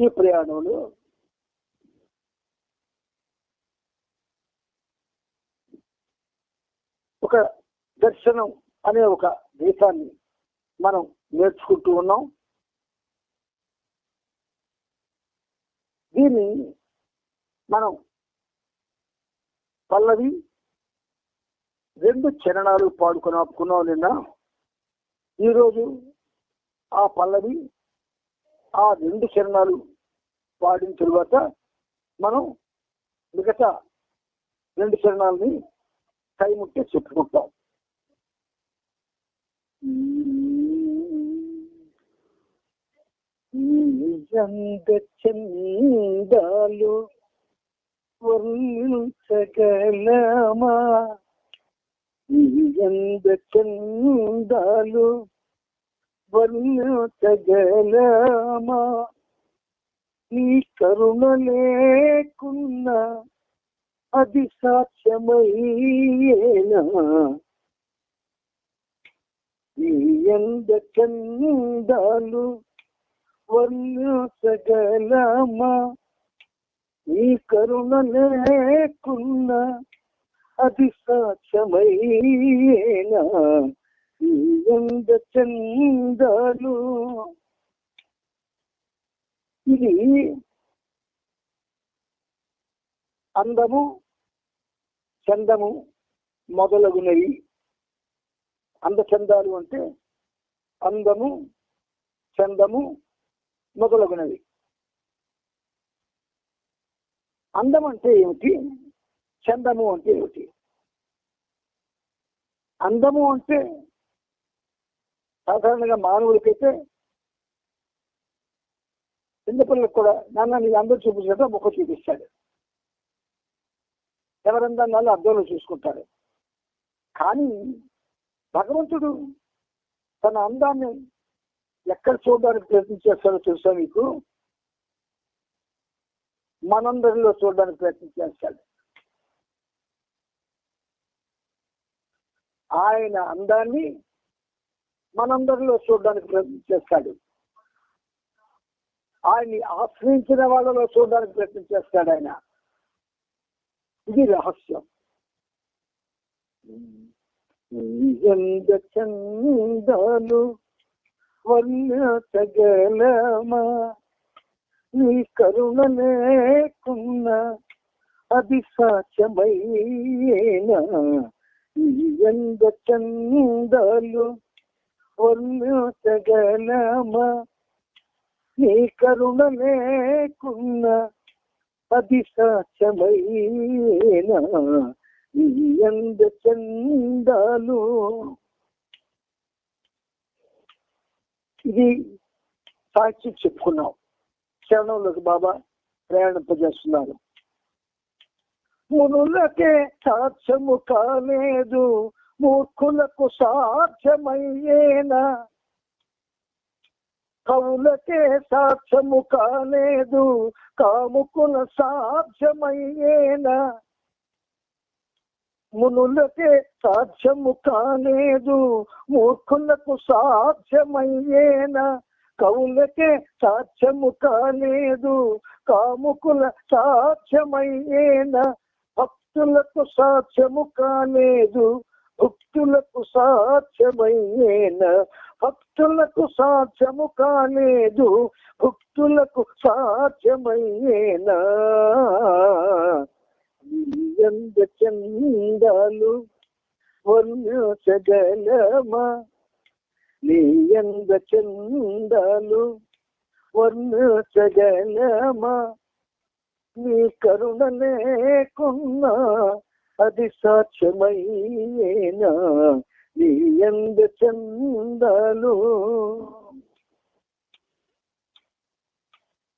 ఈ ప్రయాణంలో ఒక దర్శనం అనే ఒక దేశాన్ని మనం నేర్చుకుంటూ ఉన్నాం. దీన్ని మనం పల్లవి రెండు చరణాలు పాడుకొని ఆపుకున్నాం నిన్న. ఈరోజు ఆ పల్లవి ఆ రెండు చరణాలు పాడిన తరువాత మనం మిగతా రెండు చరణాలని కైముట్టి చెప్పుకుంటాం. చందాలు వర్ణించగలమా? చందాలు వర్ణించగలమా? నీ కరుణ లేకున్నా అది సాక్ష్యమయ్యేనా నీ ఎంద చందాలు వర్ణించగలమా? నీ కరుణ లేకున్నా అది సాక్ష్యమయ్యేనా ఎంత చందాలు ఇది అందము చందము మొదలగునవి. అందచందాలు అంటే అందము చందము మొదలగునవి. అందం అంటే ఏమిటి? చందము అంటే ఏమిటి? అందము అంటే సాధారణంగా మానవుడికైతే చిన్నపిల్లలకు కూడా నాన్న నీకు అందరూ చూపించినట్టు ముఖం చూపిస్తాడు. ఎవరందరినాలు అర్థంలో చూసుకుంటాడు కానీ భగవంతుడు తన అందాన్ని ఎక్కడ చూడడానికి ప్రయత్నం చేస్తాడో తెలుసా మీకు? మనందరిలో చూడడానికి ప్రయత్నం చేస్తాడు. ఆయన అందాన్ని మనందరిలో చూడడానికి ప్రయత్నం చేస్తాడు. ఆయన్ని ఆశ్రయించిన వాళ్ళలో చూడడానికి ప్రయత్నం చేస్తాడు ఆయన. ఇది రహస్యం. ఎంద చందాలు వర్ణగలమా నీ కరుణ లేకున్నా అది సాధ్యమయ్యేనా? చందాలు వర్ణగలమా నీ కరుణ లేకున్న అది సాధ్యమయ్యేనా ఎంద చందాలు? ఇది సాక్షి చెప్పుకున్నాం. క్షణంలోకి బాబా ప్రయాణింపజేస్తున్నారు. మునులకే సాక్ష్యము కాలేదు. మూర్ఖులకు సాధ్యమయ్యేనా? కవులకే సాధ్యము కాలేదు కాముకుల సాధ్యమయ్యేనా? మునులకే సాధ్యము కాలేదు మూర్ఖులకు సాధ్యమయ్యేనా? కవులకే సాధ్యము కాలేదు కాముకుల సాధ్యమయ్యేనా? భక్తులకు సాధ్యము కాలేదు భక్తులకు సాధ్యమయ్యేనా భక్తులకు సాధ్యము కాలేదు భక్తులకు సాధ్యమయ్యేన ఎంత చందాలు వర్ణించగలమా? నీ ఎంత చందాలు వర్ణించగలమా? నీ కరుణ లేకున్నా అది సాక్ష్యమయ్యేనా నీ ఎంద చందాలు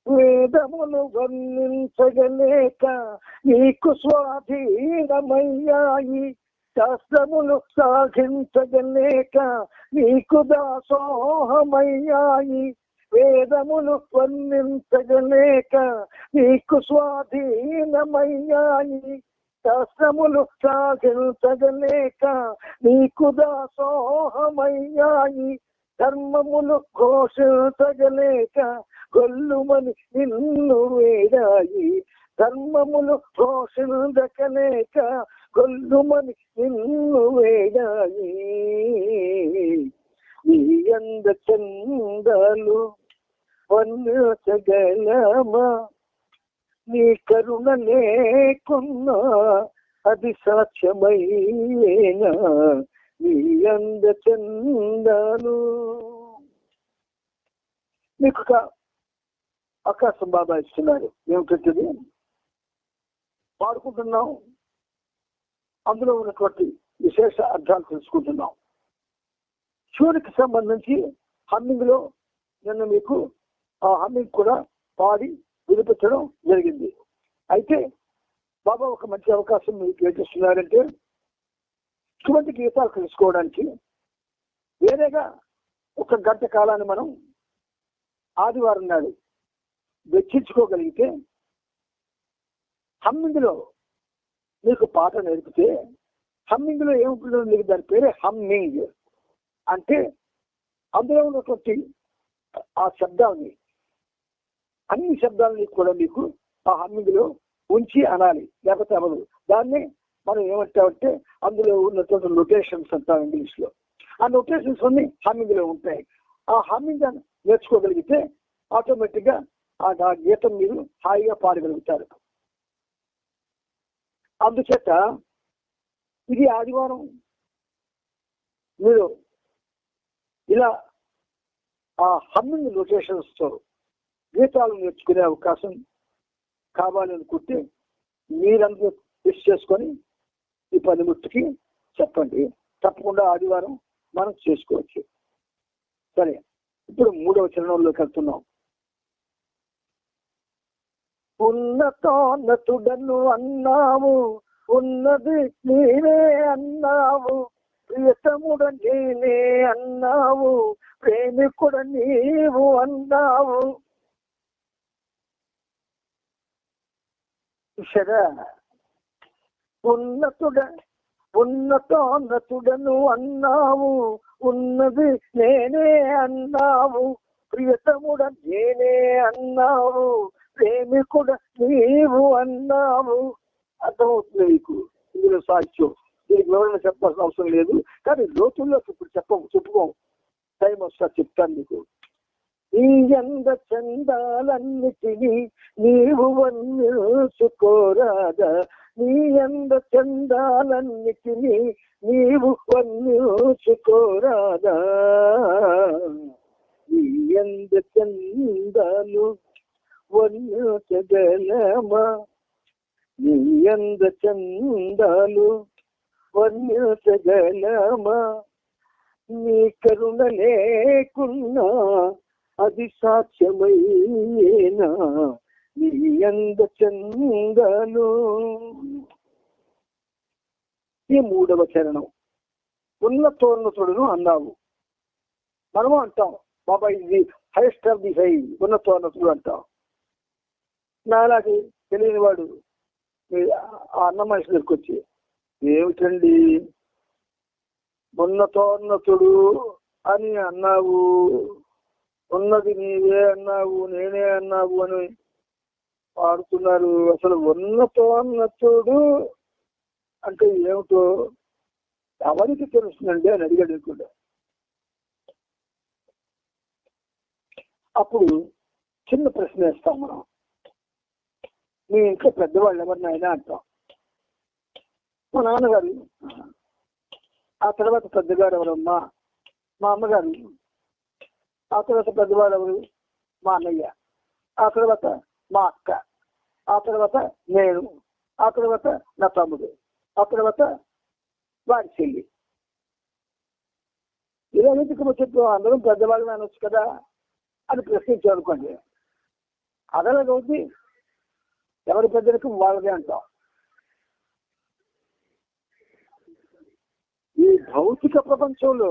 వేదములు వర్ణించగలేక నీకు స్వాధీనమయ్యాయి. శాస్త్రములు సాధించగలేక నీకు దాసోహమయ్యాయి. వేదములు వర్ణించగలేక నీకు స్వాధీనమయ్యాయి. శాస్త్రములు సాగించగలేక నీకు దాసోహమయ్యాయి. ధర్మములు ఘోషించగలేక గొల్లుమని నిన్ను వేడాయి. ధర్మములు ఘోషించగలేక గొల్లుమని నిన్ను వేడాయి. నీ అంద చందాలు వన్నచగలమా నీ కరుణ లేకున్నా అది సాధ్యమైనా నీ అంద చందాలు. మీకు ఒక అవకాశం బాబా ఇస్తున్నారు. ఏమిటంటే పాడుకుంటున్నాం. అందులో ఉన్నటువంటి విశేష అర్థాలు తెలుసుకుంటున్నాం. శివునికి సంబంధించి హమ్మింగ్లో నిన్న మీకు ఆ హమ్మింగ్ కూడా పాడి వినిపించడం జరిగింది. అయితే బాబా ఒక మంచి అవకాశం మీకు ఏమిస్తున్నారంటే ఇటువంటి గీతాలు తెలుసుకోవడానికి వేరేగా ఒక గంట కాలాన్ని మనం ఆదివారం నాడు వెచ్చించుకోగలిగితే హమ్మింగ్లో మీకు పాట నేర్పితే హమ్మింగ్లో ఏముంటుందో మీకు దాని పేరే హమ్మింగ్. అంటే అందులో ఉన్నటువంటి ఆ శబ్దాన్ని అన్ని శబ్దాలని కూడా మీకు ఆ హమ్మింగ్లో ఉంచి అనాలి. లేకపోతే అవ్వదు. దాన్ని మనం ఏమంటామంటే అందులో ఉన్నటువంటి లొకేషన్స్ అంటాం ఇంగ్లీష్లో. ఆ నొటేషన్స్ అన్ని హమ్మింగ్లో ఉంటాయి. ఆ హమ్మింగ్ నేర్చుకోగలిగితే ఆటోమేటిక్గా ఆ గీతం మీరు హాయిగా పాడగలుగుతారు. అందుచేత ఇది ఆదివారం మీరు ఇలా ఆ హమ్మింగ్ లొకేషన్స్తో గీతాలు నేర్చుకునే అవకాశం కావాలి అనుకుంటే మీరందరూ ఫిక్స్ చేసుకొని ఈ పనిముట్టుకి చెప్పండి. తప్పకుండా ఆదివారం మనం చేసుకోవచ్చు. సరే ఇప్పుడు మూడవ చరణంలోకి వెళ్తున్నాం. ఉన్నతోన్నతుడను అన్నావు ఉన్నది నేనే అన్నావు ప్రియతముడ నేనే అన్నావు ప్రేమికుడ నీవు అన్నావు. చూసారా ఉన్నతుడ ఉన్నతోన్నతుడను అన్నావు ఉన్నది నేనే అన్నావు ప్రియతముడ నేనే అన్నావు ప్రేమికుడ నీవు అన్నావు అర్థమవుతుంది నీకు ఇందులో సాక్ష్యం దీనికి వివరణ చెప్పాల్సిన అవసరం లేదు కానీ లోతుల్లోకి ఇప్పుడు చెప్ప చెప్పుకోం టైం వస్తా చెప్తాను నీకు ఈ అంద చందాలన్నిటినీ నీవు వర్ణించుకోరాదా నీ అంద చందాలన్నిటినీ నీవు వర్ణించుకోరాదా నీ అంద చందాలు వన్యూచగలమా నీ అంద చందాలు వన్యూచగలమా నీ కరుణ లేకున్నా అది సాక్ష్యమైనా నీ అంద చందను. ఈ మూడవ చరణం. ఉన్న ఉన్నతోన్నతుడును అన్నావు మనము అంటాం బాబా ఇది హైయెస్ట్ ఆఫ్ ది హై ఉన్నతోన్నతుడు అంటాం. నాలాగే తెలియని వాడు ఆ అన్న మనిషి దగ్గరికి వచ్చి ఏమిటండి? ఉన్నతోన్నతుడు అని అన్నావు. ఉన్నది నీవే అన్నావు నేనే అన్నావు అని పాడుతున్నారు. అసలు ఉన్నతోన్నతుడు అంటే ఏమిటో ఎవరికి తెలుస్తుందండి అని అడిగాడు కూడా అప్పుడు చిన్న ప్రశ్న వేస్తాం మనం. మీ ఇంట్లో పెద్దవాళ్ళు ఎవరినైనా అంటాం. మా నాన్నగారు ఆ తర్వాత పెద్దగారు ఎవరమ్మా? మా అమ్మగారు ఆ తర్వాత పెద్దవాడు ఎవరు మా అన్నయ్య. ఆ తర్వాత మా అక్క. ఆ తర్వాత నేను. ఆ తర్వాత నా తమ్ముడు. ఆ తర్వాత వాడి చెల్లి. ఇలా ఎందుకు చెప్పు? అందరం పెద్దవాళ్ళు అనొచ్చు కదా అని ప్రశ్నించారు అనుకోండి అదలగవుద్ది ఎవరి పెద్దలకు వాళ్ళదే అంటాం. ఈ భౌతిక ప్రపంచంలో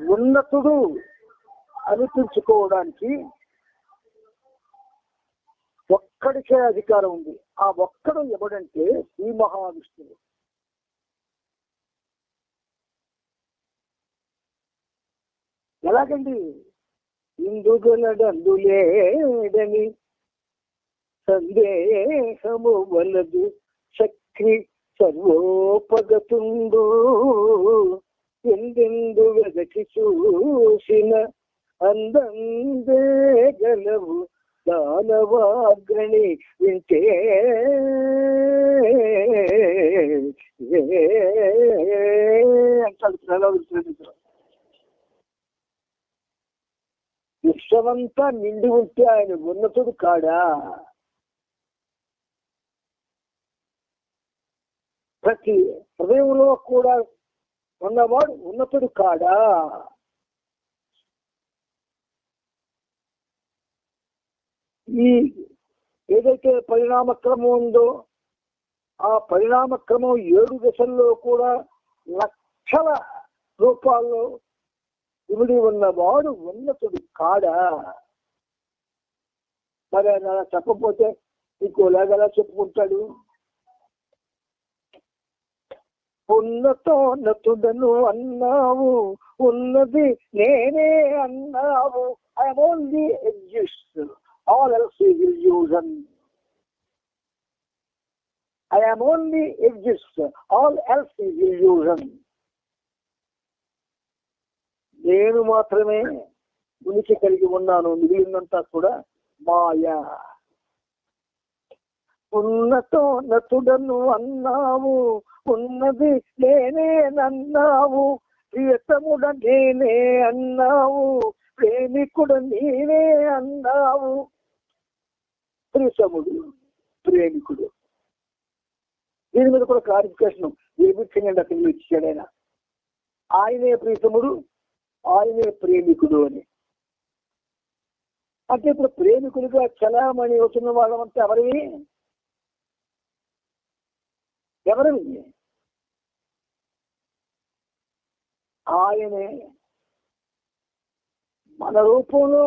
ఉన్నతుడు అనిపించుకోవడానికి ఒక్కడికే అధికారం ఉంది. ఆ ఒక్కడు ఎవడంటే శ్రీ మహావిష్ణువు. ఎలాగండి? ఇందుగలడందులేడని సందేహము వలదు. చక్రి సర్వోపగతుండు. ఎందెందు వెదకి చూసిన అందందే గలవు దానవాగ్రణి వింటే విశ్వమంతా నిండి ఉంటే ఆయన ఉన్నతుడు కాడా ప్రతి హృదయంలో కూడా ఉన్నవాడు ఉన్నతుడు కాడా? ఈ ఏదైతే పరిణామ క్రమం ఉందో ఆ పరిణామ క్రమం ఏడు దశల్లో కూడా లక్షల రూపాల్లో ఇమిడి ఉన్నవాడు ఉన్నతుడు కాడా? మరి ఆయన అలా చెప్పకపోతే ఇంకోలాగలా చెప్పుకుంటాడు. ఉన్నతోన్నతుడను అన్నావు ఉన్నది నేనే అన్నావు. I only exist all else illusion I am only exist all else illusion నేను మాత్రమే ఉనికి కలిగి ఉన్నాను మిగిలినంతా కూడా మాయ. ఉన్నతోన్నతుడను అన్నావు ఉన్నది నేనేనన్నావు ప్రియతముడ నేనే అన్నావు ప్రేమికుడు నేనే అన్నావు. ప్రియతముడు ప్రేమికుడు. దీని మీద కూడా క్లారిఫికేషన్ ఏమిచ్చిందండి అతను ఇచ్చాడు ఆయన? ఆయనే ప్రియతముడు ఆయనే ప్రేమికుడు అని. అంటే ఇప్పుడు ప్రేమికుడిగా చలామణి వచ్చిన వాళ్ళంతా ఎవరివి? ఎవరివి? ఆయనే మన రూపంలో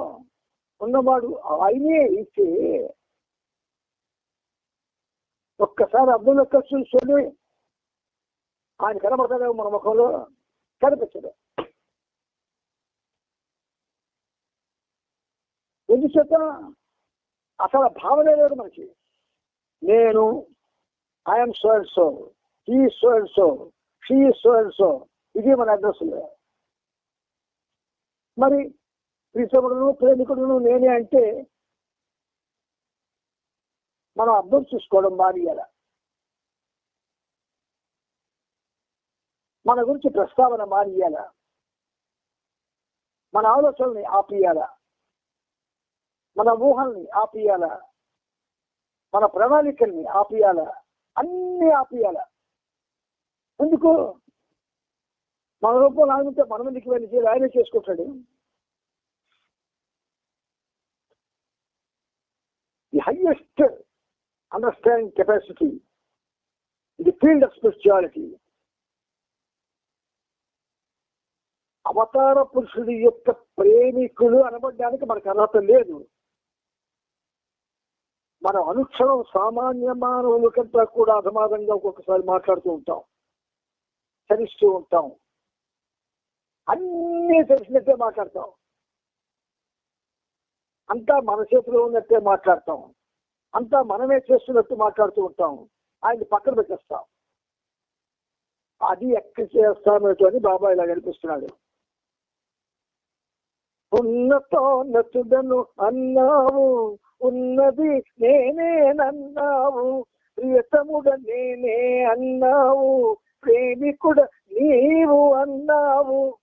ఉన్నవాడు ఆయనే అయితే ఒక్కసారి అబ్దుల్ లెక్క చూసుకొని ఆయన కనబడతాడు మన ముఖంలో కనిపించడు ఎందుచేత? అసలు భావనే లేదు మనకి. నేను I am so and so ఈ so and so she so and so ఇది మన అడ్రస్ మరి ప్రీతముడును ప్రేమికుడును నేనే అంటే మనం అర్థం చూసుకోవడం మానేయాల. మన గురించి ప్రస్తావన మానేయాల. మన ఆలోచనల్ని ఆపియాల. మన ఊహల్ని ఆపియాల. మన ప్రణాళికల్ని ఆపియాల. అన్ని ఆపియాల. ఎందుకు? మన రూపంలో ఆయన ఉంటే మన మందికి వెళ్ళి చేయాలి ఆయనే చేసుకుంటాడు. The highest understanding capacity the field of spirituality అవతార పురుషుడి యొక్క ప్రేమికులు అనబడడానికి మనకు అర్హత లేదు. మనం అనుక్షణం సామాన్య మానవులకంతా కూడా అధమాదంగా ఒక్కొక్కసారి మాట్లాడుతూ ఉంటాం. చరిస్తూ ఉంటాం. అన్నీ తెలిసినట్టే మాట్లాడతాం. అంతా మన చేతిలో ఉన్నట్టే మాట్లాడతాం. అంతా మనమే చేస్తున్నట్టు మాట్లాడుతూ ఉంటాం. ఆయన పక్కన పెట్టేస్తాం. అది ఎక్కడ చేస్తామేటో అని బాబా ఇలా కనిపిస్తున్నాడు. ఉన్నతోన్నతుడను అన్నావు ఉన్నది నేనేనన్నావు ప్రియతముడ నేనే అన్నావు ప్రేమికుడ నీవు అన్నావు.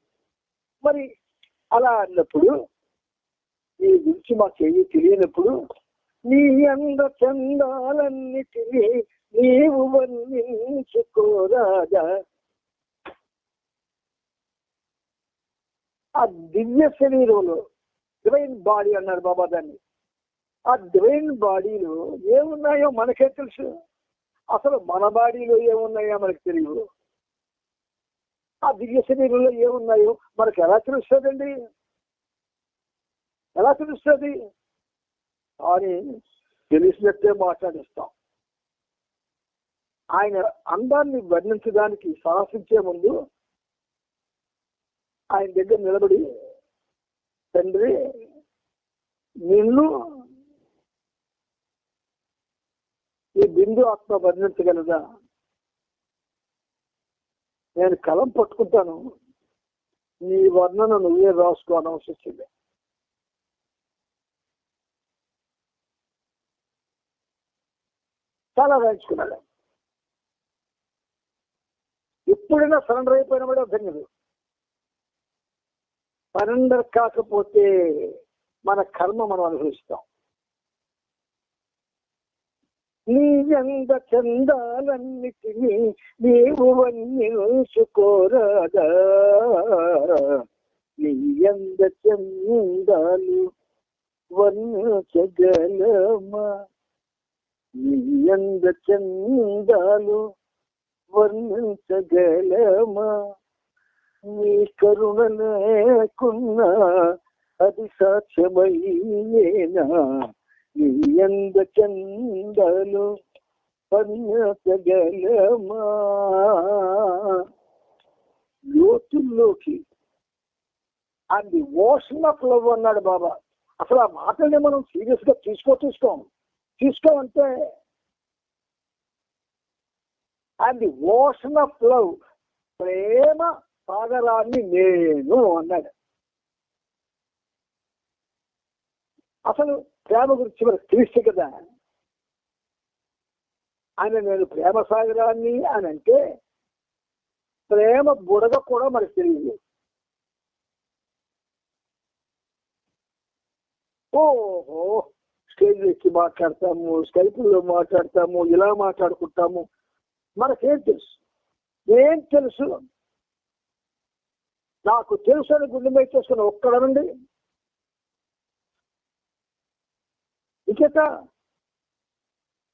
మరి అలా అన్నప్పుడు నీ గురించి మాకేమీ తెలియనప్పుడు నీ అంద చందాలన్నిటినీ నీవు వర్ణించుకోరాజా ఆ దివ్య శరీరంలో డివైన్ బాడీ అన్నారు బాబా దాన్ని. ఆ డివైన్ బాడీలో ఏమున్నాయో మనకే తెలుసు. అసలు మన బాడీలో ఏమున్నాయో మనకు తెలియదు. ఆ దివ్య శరీరంలో ఏమున్నాయో మనకు ఎలా తెలుస్తుందండి? ఎలా తెలుస్తుంది? అని తెలిసినట్టే మాట్లాడిస్తాం. ఆయన అందాన్ని వర్ణించడానికి సాహసించే ముందు ఆయన దగ్గర నిలబడి తండ్రి నిన్ను ఈ బిందు ఆత్మ వర్ణించగలదా? నేను కలం పట్టుకుంటాను. నీ వర్ణన నువ్వే రాసుకోవడం వచ్చింది చాలా రాయించుకున్నాడు. ఎప్పుడైనా సరెండర్ అయిపోయిన కూడా అర్థం కాదు సరెండర్ కాకపోతే మన కర్మ మనం అనుభవిస్తాం. నీ అంద చందాలన్నిటినీ నీవు వన్నించుకోరాదా నీ అంద చందాలు వర్ణించగలమా నీ అంద చందాలు వర్ణించగలమా నీ కరుణ లేకున్నా అది సాధ్యమయ్యేనా ఎంద చందాలు లోతుల్లోకి and the ocean of love అన్నాడు బాబా అసలు ఆ మాటల్ని మనం సీరియస్గా తీసుకో తీసుకోం తీసుకోమంటే and the ocean of love ప్రేమ సాగరాన్ని నేను అన్నాడు అసలు ప్రేమ గురించి మనకు తెలిస్తే కదా. ఆయన నేను ప్రేమ సాగరాన్ని అని అంటే ప్రేమ బుడగ కూడా మనకు తెలియదు. ఓహో స్టేజ్ ఎక్కి మాట్లాడతాము స్కైపుల్లో మాట్లాడతాము ఇలా మాట్లాడుకుంటాము. మనకేం తెలుసు? ఏం తెలుసు? నాకు తెలుసు అని గుండె మీద చేసుకుని ఒక్కడనండి. ఇంకేత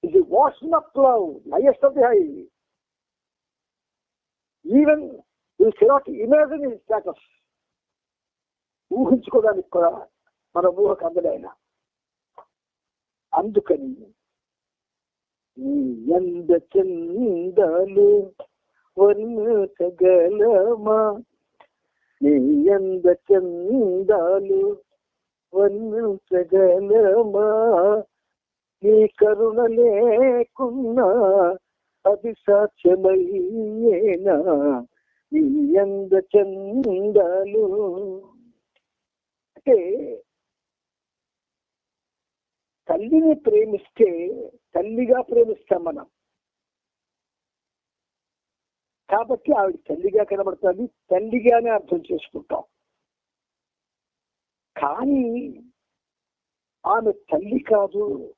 ఇది ocean of love highest of the high even you cannot imagine in status ఊహించుకోవడానికి కూడా మన ఊహకు అందడైన అందుకని నీ ఎంద చందాలు వర్ణించగలమా నీ ఎంద చందాలు వర్ణించగలమా నీ కరుణ లేకున్నా అది సాధ్యమయ్యేనా? నీ ఎంద చందాలు. అంటే తల్లిని ప్రేమిస్తే తల్లిగా ప్రేమిస్తాం మనం. కాబట్టి ఆవిడ తల్లిగా కనబడుతుంది. తల్లిగానే అర్థం చేసుకుంటాం. కానీ ఆమె తల్లి కాదు.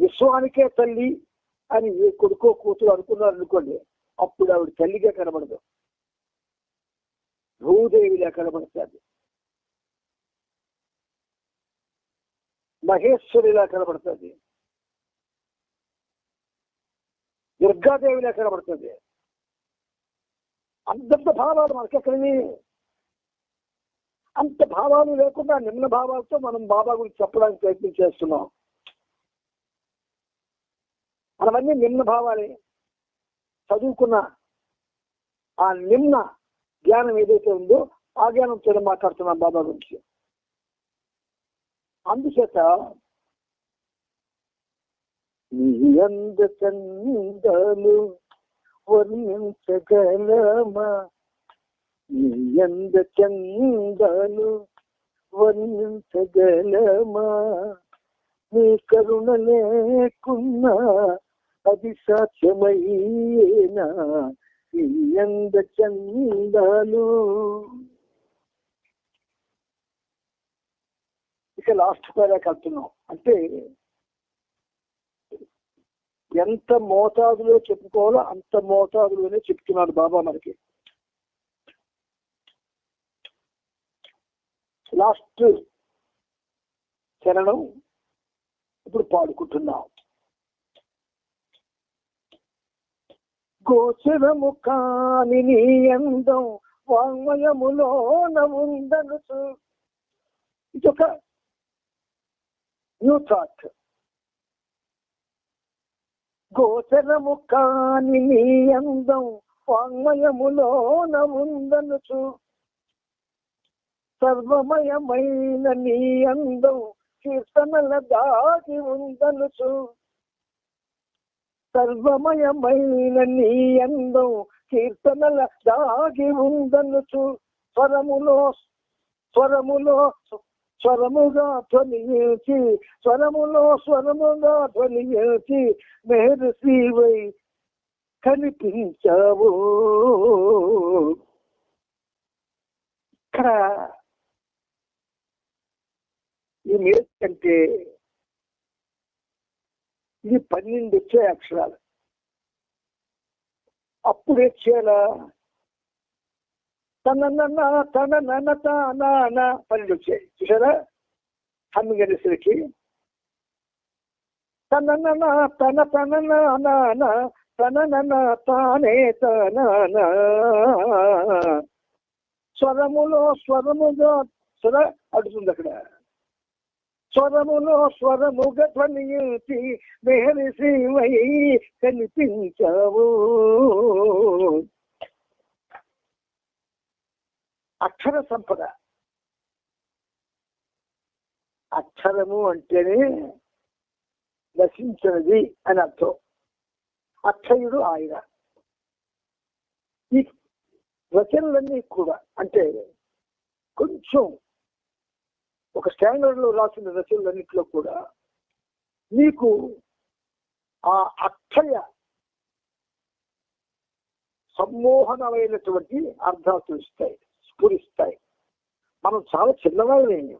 విశ్వానికే తల్లి అని ఏ కొడుకో కూతురు అనుకున్నారు అనుకోండి అప్పుడు ఆవిడ తల్లిగా కనబడదు. భూదేవిలా కనబడుతుంది. మహేశ్వరిలా కనబడుతుంది. దుర్గాదేవిలా కనబడుతుంది. అంతంత భావాలు మనకెక్కడివి? అంత భావాలు లేకుండా నిమ్న భావాలతో మనం బాబా గురించి చెప్పడానికి ప్రయత్నం చేస్తున్నాం. మనమన్నీ నిమ్న భావాలే. చదువుకున్న ఆ నిమ్న జ్ఞానం ఏదైతే ఉందో ఆ జ్ఞానంతో మాట్లాడుతున్నాం బాబా గురించి. అందుచేత ఎంత అంద వర్ణించగలమా? నీ చందాలు వర్ణించగలమా? నీ కరుణ లేకున్నా అది సాధ్యమయ్యేనా? నీ చందాలు ఇక లాస్ట్ పేరాకి వెళ్తున్నాం అంటే ఎంత మోతాదులో చెప్పుకోవాలో అంత మోతాదులోనే చెప్తున్నాడు బాబా మనకి. లాస్ట్ చరణం ఇప్పుడు పాడుకుంటున్నాం. గోచరము కాని నీ అందం వాంగ్మయములోన ఉందనుచు. ఇది ఒక న్యూ థాట్ గోచరము కాని నీ అందం వాంగ్మయములోన ఉందనుచు. సర్వమయమైన నీ అందం కీర్తనల దాగి ఉందనుచు సర్వమయమైన నీ అందం కీర్తనల దాగి ఉందనుచు స్వరములో స్వరములో స్వరముగా ధ్వనించి స్వరములో స్వరముగా ధ్వనించి మెహరు శ్రీవై కనిపించావు. ఇక్కడ ఈ మేరు అంటే ఇది పన్నెండు వచ్చాయి అక్షరాలు. అప్పుడు వచ్చేలా తన నన్న తన నన్న పన్నెండు వచ్చాయి. చూసారా హమ్మింగ్ అనేసరికి తన నన్న తన తన నాన్న తన నన్న తానే తన స్వరములో స్వరముగా స్వర అడుగుతుంది అక్కడ. స్వరములో స్వరముగ ధ్వనించి మెహరిసివై శ్రీవై కనిపించావు. అక్షర సంపద. అక్షరము అంటేనే నశించినది అని అర్థం. అక్షయుడు ఆయన. ఈ రచనలన్నీ కూడా అంటే కొంచెం ఒక స్టాండర్డ్లో రాసిన రచనలన్నింటిలో కూడా నీకు ఆ అక్షయ సమ్మోహనమైనటువంటి అర్థాలు ఇస్తాయి స్ఫురిస్తాయి. మనం చాలా చిన్నవాళ్ళమే.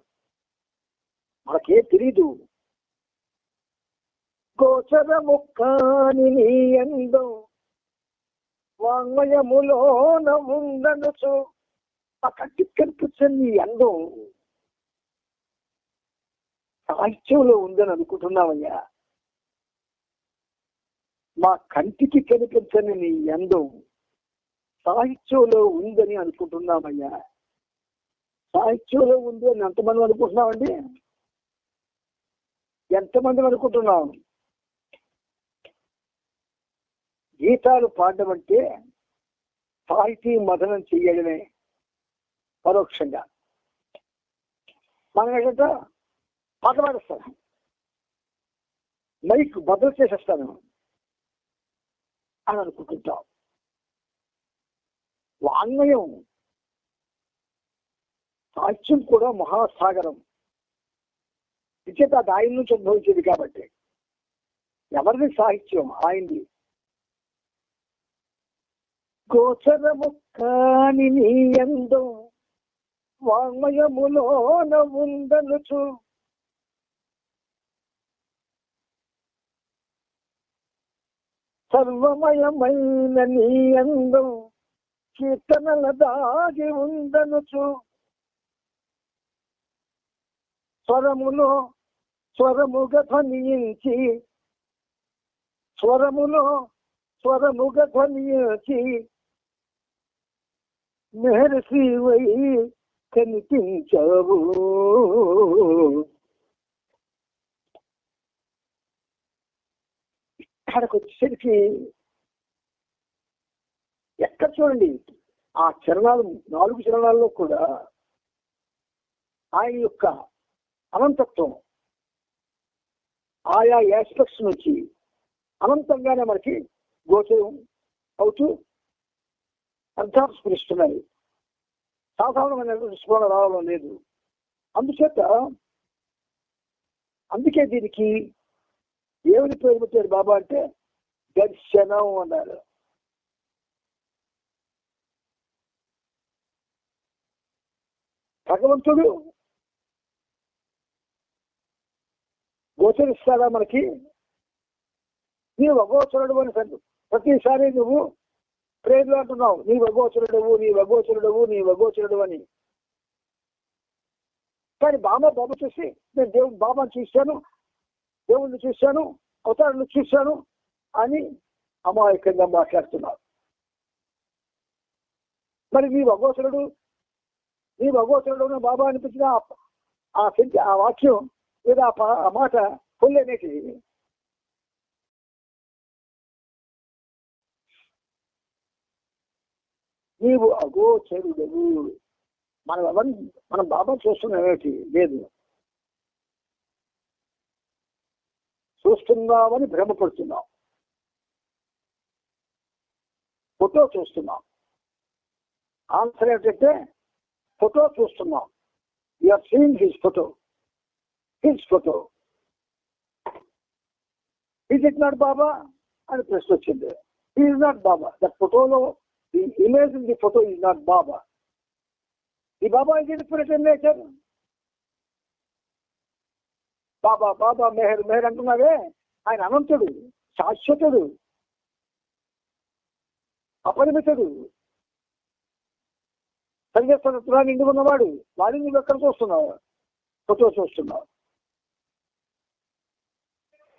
మనకే తెలీదు. గోచరము కాని నీ అందం వాంగ్మయములోన ముందనుచు ఆ కంటికి కనిపించని అందం సాహిత్యంలో ఉందని అనుకుంటున్నావయ్యా. మా కంటికి కనిపించని నీ అందం సాహిత్యంలో ఉందని అనుకుంటున్నామయ్యా సాహిత్యంలో ఉంది అని ఎంతమంది అనుకుంటున్నామండి ఎంతమంది అనుకుంటున్నాం గీతాలు పాడడం అంటే సాహితీ మదనం చేయడమే పరోక్షంగా. మనం ఏంటంటే పాట పాడేస్తాను మైక్ బదులు చేసేస్తాను అని అనుకుంటుంటాం. వాంగ్మయం సాహిత్యం కూడా మహాసాగరం. విచేత అది ఆయన నుంచి అనుభవించేది కాబట్టి. ఎవరిది సాహిత్యం? ఆయనది. గోచరము కాని నీ అందం వాంగ్మయములోన ఉందనుచు సర్వమయమైన నీ అందం కీర్తనల దాగి ఉందనుచు. స్వరములో స్వరముగ ధ్వనించి స్వరములో స్వరముగ ధ్వనించి మెహర్షి వై కనిపించవు. ఇక్కడికి వచ్చేసరికి ఎక్కడ చూడండి? ఆ చరణాలు నాలుగు చరణాల్లో కూడా ఆయన యొక్క అనంతత్వం ఆయా యాస్పెక్ట్స్ నుంచి అనంతంగానే మనకి గోచరం అవుతూ అర్థాస్ఫురిస్తున్నాయి. సాధారణమైన స్ఫురణ రావడం లేదు. అందుచేత అందుకే దీనికి ఏమిటి పేరు పెట్టారు బాబా అంటే దర్శనం అన్నారు. భగవంతుడు గోచరిస్తాడా మనకి? నీవు అగోచరుడు అని ప్రతిసారి నువ్వు ప్రేర్లు అంటున్నావు. నీ అగోచరుడవు నీ అగోచరుడవు నీ అగోచరుడు అని. కానీ బాబా బాబు చూసి నేను దేవుడు బాబాను చూశాను. దేవుణ్ణి చూశాను అవతారాన్ని చూశాను అని అమాయకంగా మాట్లాడుతున్నారు. మరి నీ వగోచరుడు నీ భగవతుడు బాబా అనిపించిన ఆ- సంఖ్య ఆ వాక్యం లేదా ఆ మాట పొల్లనేటి నీవు అగోచరుడు మనం ఎవరిని మనం బాబా చూస్తున్నామేటి? లేదు. చూస్తున్నామని భ్రమపడుతున్నాం. ఫోటో చూస్తున్నాం. ఆన్సర్ ఏంటంటే ఫోటో చూస్తున్నాం. You are seeing his photo his photo is it not Baba అని ప్రశ్న వచ్చింది. ఈజ్ నాట్ బాబా ద ఫోటోలో the image in the photo is not Baba ఈ Baba is in in nature. Baba Baba Meher Meher అంటున్నావే? ఆయన అనంతుడు శాశ్వతుడు అపరిమితుడు. సంగీత నిండి ఉన్నవాడు వాడిని నువ్వు ఎక్కడ చూస్తున్నావు ఫోటో చూస్తున్నావు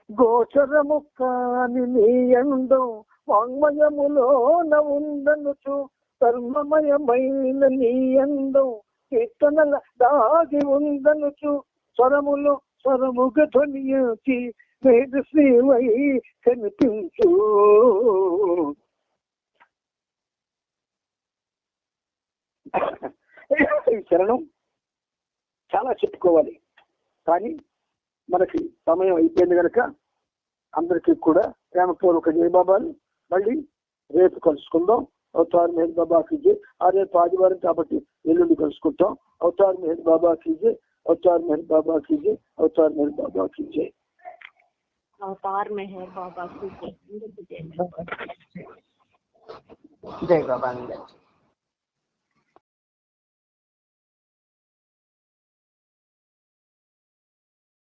గోచరము కాని నీ అందం వాంగ్మయములోన ఉండనుచు కర్మమయమైన నీ అందం కీర్తనల దాగి ఉండనుచు స్వరములు స్వరముగ ధ్వనియుచి వేద కనిపించు. ఈ చరణం చాలా చెప్పుకోవాలి. కానీ మనకి సమయం అయిపోయింది కనుక అందరికీ కూడా ప్రేమపూర్వక జయబాబాలు మళ్ళీ రేపు కలుసుకుందాం. అవతార్ మెహర్ బాబా కీజే ఆ రేపు ఆదివారం కాబట్టి ఎల్లుండి కలుసుకుంటాం. అవతార్ మెహర్ బాబా కీజే अवतार मेहर बाबा की जय अवतार मेहर बाबा की जय। अवतार मेहर बाबा की जय। जय बाबा।